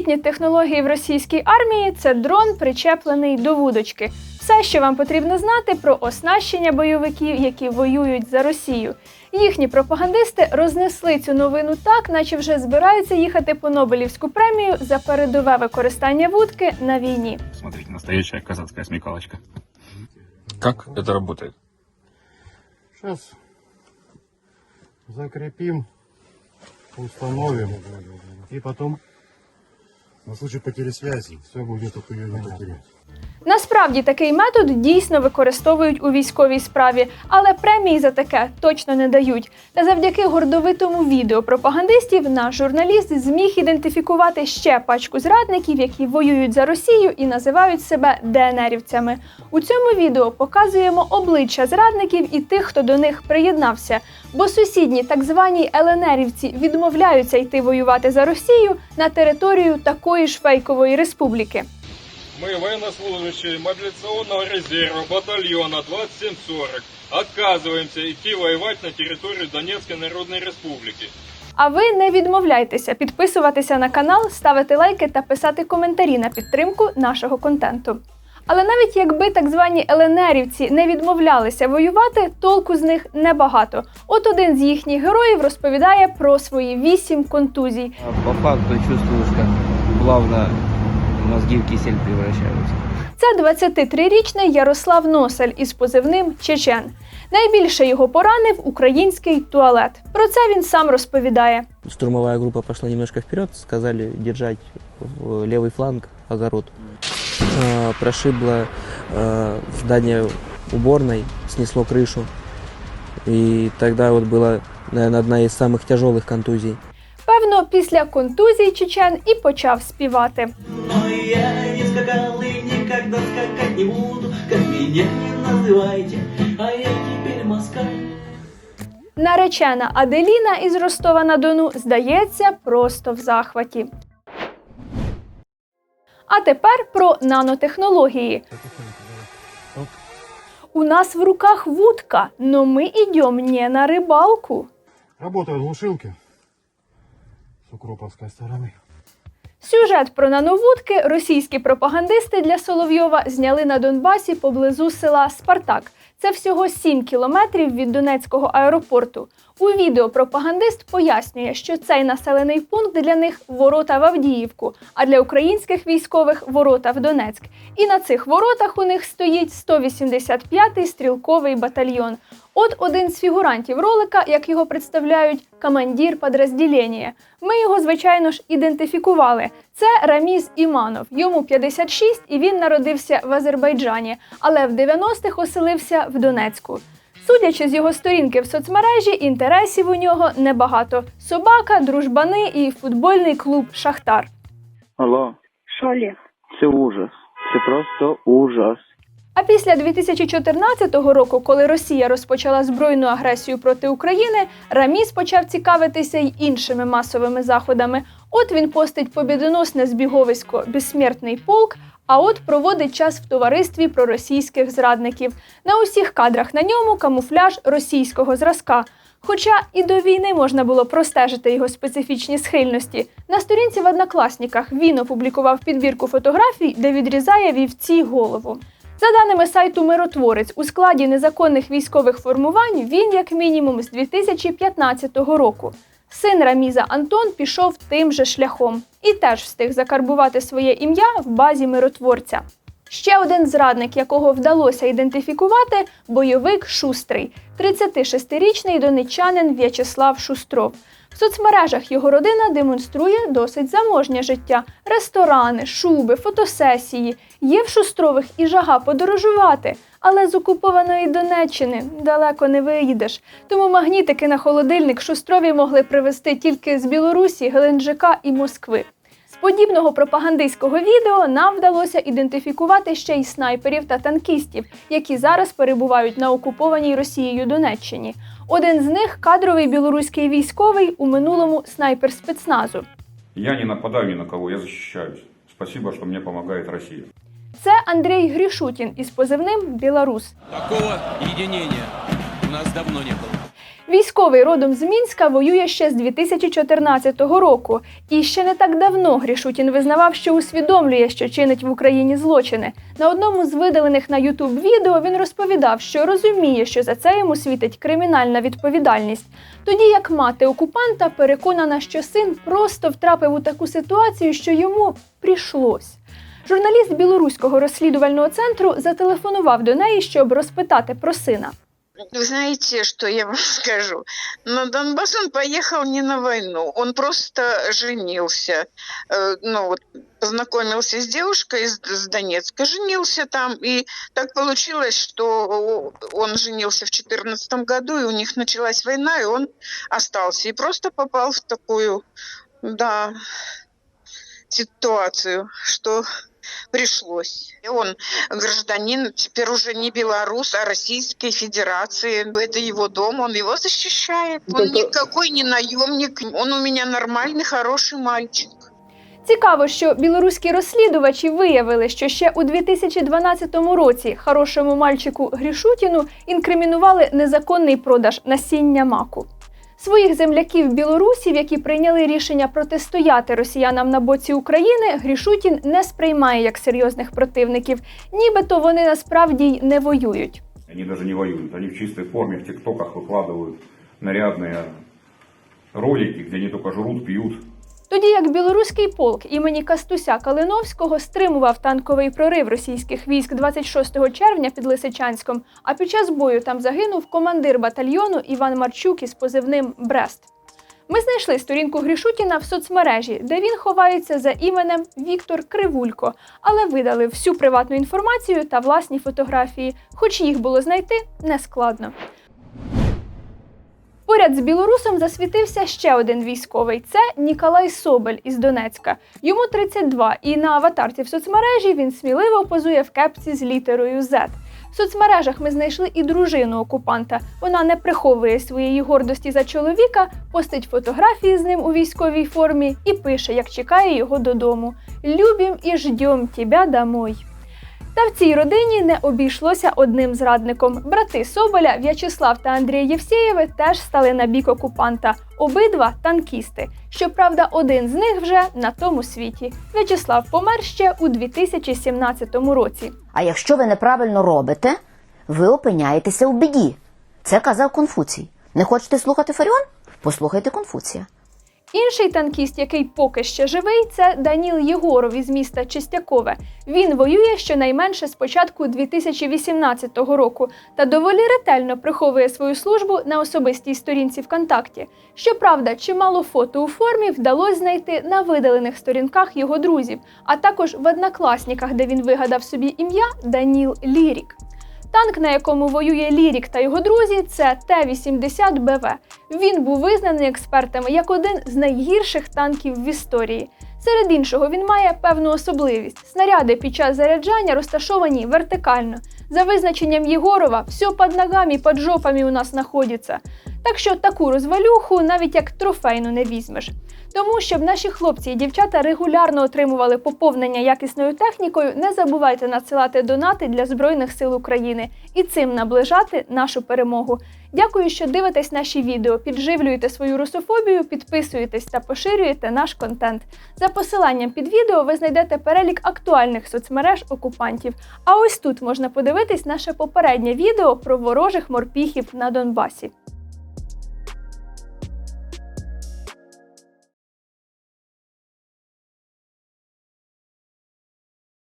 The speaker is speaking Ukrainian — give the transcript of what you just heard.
Новітні технології в російській армії це дрон, причеплений до вудочки. Все, що вам потрібно знати про оснащення бойовиків, які воюють за Росію. Їхні пропагандисти рознесли цю новину так, наче вже збираються їхати по Нобелівську премію за передове використання вудки на війні. Смотрите, настоящая казацкая смекалочка. Как это работает? Сейчас закрепим, установим. И потом, на случай потери связи, все будет только ее не потерять. Насправді такий метод дійсно використовують у військовій справі, але премії за таке точно не дають. Та завдяки гордовитому відео пропагандистів наш журналіст зміг ідентифікувати ще пачку зрадників, які воюють за Росію і називають себе ДНРівцями. У цьому відео показуємо обличчя зрадників і тих, хто до них приєднався. Бо сусідні так звані ЛНРівці відмовляються йти воювати за Росію на територію такої ж фейкової республіки. Мы, военнослужащие мобилизационного резерва батальона 2740, отказываемся идти воевать на территорию Донецкой Народной Республики. А ви не відмовляйтеся підписуватися на канал, ставити лайки та писати коментарі на підтримку нашого контенту. Але навіть якби так звані ЛНРівці не відмовлялися воювати, толку з них небагато. От один з їхніх героїв розповідає про свої вісім контузій. По факту чувствуешь, как плавно мозги в кисель превращаются. Це 23-річний Ярослав Носель із позивним Чечен. Найбільше його поранив український туалет. Про це він сам розповідає. Штурмовая группа пошла немножко вперед, сказали держать в левый фланг, огород. А, Прошибло а, здание уборной, снесло крышу. И тогда вот была, наверное, одна из самых тяжелых контузий. Певно, після контузій Чечен і почав співати. Я не скакал и никогда скакать не буду, как меня не называйте, а я теперь москаль. Наречена Аделіна із Ростова на Дону здається просто в захваті. А тепер про нанотехнології. У нас в руках вудка, но ми йдемо не на рибалку. Работают глушилки укроповской стороны. Сюжет про нановудки російські пропагандисти для Соловйова зняли на Донбасі поблизу села Спартак. Це всього 7 кілометрів від Донецького аеропорту. У відео пропагандист пояснює, що цей населений пункт для них ворота в Авдіївку, а для українських військових ворота в Донецьк. І на цих воротах у них стоїть 185-й стрілковий батальйон. От один з фігурантів ролика, як його представляють, командир подрозділення. Ми його, звичайно ж, ідентифікували. Це Раміз Іманов. Йому 56 і він народився в Азербайджані, але в 90-х оселився в Донецьку. Судячи з його сторінки в соцмережі, інтересів у нього небагато: собака, дружбани і футбольний клуб Шахтар. Алло, Що, Олег? це ужас. Це просто ужас. А після 2014 року, коли Росія розпочала збройну агресію проти України, Раміс почав цікавитися й іншими масовими заходами. От він постить побідоносне збіговисько Безсмертний полк. А от проводить час в товаристві проросійських зрадників. На усіх кадрах на ньому камуфляж російського зразка. Хоча і до війни можна було простежити його специфічні схильності. На сторінці в однокласниках він опублікував підбірку фотографій, де відрізає вівці голову. За даними сайту Миротворець, у складі незаконних військових формувань він, як мінімум, з 2015 року. Син Раміза Антон пішов тим же шляхом і теж встиг закарбувати своє ім'я в базі миротворця. Ще один зрадник, якого вдалося ідентифікувати, бойовик Шустрий, 36-річний донеччанин В'ячеслав Шустров. В соцмережах його родина демонструє досить заможнє життя: ресторани, шуби, фотосесії. Є в Шустрових і жага подорожувати, але з окупованої Донеччини далеко не виїдеш. Тому магнітики на холодильник Шустрові могли привезти тільки з Білорусі, Геленджика і Москви. З подібного пропагандистського відео нам вдалося ідентифікувати ще й снайперів та танкістів, які зараз перебувають на окупованій Росією Донеччині. Один з них кадровий білоруський військовий у минулому снайпер спецназу. Я не нападаю ни на кого, я защищаюсь. Спасибо, что мне помогает Россия. Це Андрій Грішутін із позивним Білорус. Такого единения у нас давно не было. Військовий родом з Мінська воює ще з 2014 року, і ще не так давно Грішутін визнавав, що усвідомлює, що чинить в Україні злочини. На одному з видалених на Ютуб відео він розповідав, що розуміє, що за це йому світить кримінальна відповідальність. Тоді як мати окупанта переконана, що син просто втрапив у таку ситуацію, що йому прийшлось. Журналіст білоруського розслідувального центру зателефонував до неї, щоб розпитати про сина. Вы знаете, что я вам скажу? На Донбасс он поехал не на войну, он просто женился. Э, Ну вот, познакомился с девушкой из, из Донецка, женился там, и так получилось, что он женился в 2014 году, и у них началась война, и он остался. И просто попал в такую, да, ситуацию, что пришлось. Он гражданин, теперь уже не белорус, а Российской Федерации. Это его дом, он его защищает. Он никакой не наемник, он у меня нормальный, хороший мальчик. Цікаво, що білоруські розслідувачі виявили, що ще у 2012 році хорошому мальчику Грішутіну інкримінували незаконний продаж насіння маку. Своїх земляків білорусів, які прийняли рішення протистояти росіянам на боці України, Грішутін не сприймає як серйозних противників, нібито вони насправді й не воюють. Они даже не воюют. Они в чистой форме в тиктоках выкладывают нарядные ролики, где они только жрут, пьют. Тоді як білоруський полк імені Кастуся Калиновського стримував танковий прорив російських військ 26 червня під Лисичанськом, а під час бою там загинув командир батальйону Іван Марчук із позивним Брест. Ми знайшли сторінку Грішутіна в соцмережі, де він ховається за іменем Віктор Кривулько, але видали всю приватну інформацію та власні фотографії, хоч їх було знайти нескладно. Поряд з білорусом засвітився ще один військовий. Це Ніколай Собель із Донецька. Йому 32, і на аватарці в соцмережі він сміливо позує в кепці з літерою Z. В соцмережах ми знайшли і дружину окупанта. Вона не приховує своєї гордості за чоловіка, постить фотографії з ним у військовій формі і пише, як чекає його додому: Любім і ждем тебя домой. Та в цій родині не обійшлося одним зрадником. Брати Соболя, В'ячеслав та Андрій Євсєєви теж стали на бік окупанта. Обидва танкісти. Щоправда, один з них вже на тому світі. В'ячеслав помер ще у 2017 році. А якщо ви неправильно робите, ви опиняєтеся у біді. Це казав Конфуцій. Не хочете слухати Фаріон? Послухайте Конфуція. Інший танкіст, який поки ще живий, це Даніл Єгоров із міста Чистякове. Він воює щонайменше з початку 2018 року та доволі ретельно приховує свою службу на особистій сторінці ВКонтакті. Щоправда, чимало фото у формі вдалося знайти на видалених сторінках його друзів, а також в однокласніках, де він вигадав собі ім'я Даніл Лірік. Танк, на якому воює Лірік та його друзі, це Т-80 БВ. Він був визнаний експертами як один з найгірших танків в історії. Серед іншого, він має певну особливість. Снаряди під час заряджання розташовані вертикально. За визначенням Єгорова, все під ногами, під жопами у нас знаходиться. Так що таку розвалюху навіть як трофейну не візьмеш. Тому, щоб наші хлопці і дівчата регулярно отримували поповнення якісною технікою, не забувайте надсилати донати для Збройних сил України і цим наближати нашу перемогу. Дякую, що дивитесь наші відео, підживлюєте свою русофобію, підписуєтесь та поширюєте наш контент. За посиланням під відео ви знайдете перелік актуальних соцмереж окупантів. А ось тут можна подивитись наше попереднє відео про ворожих морпіхів на Донбасі.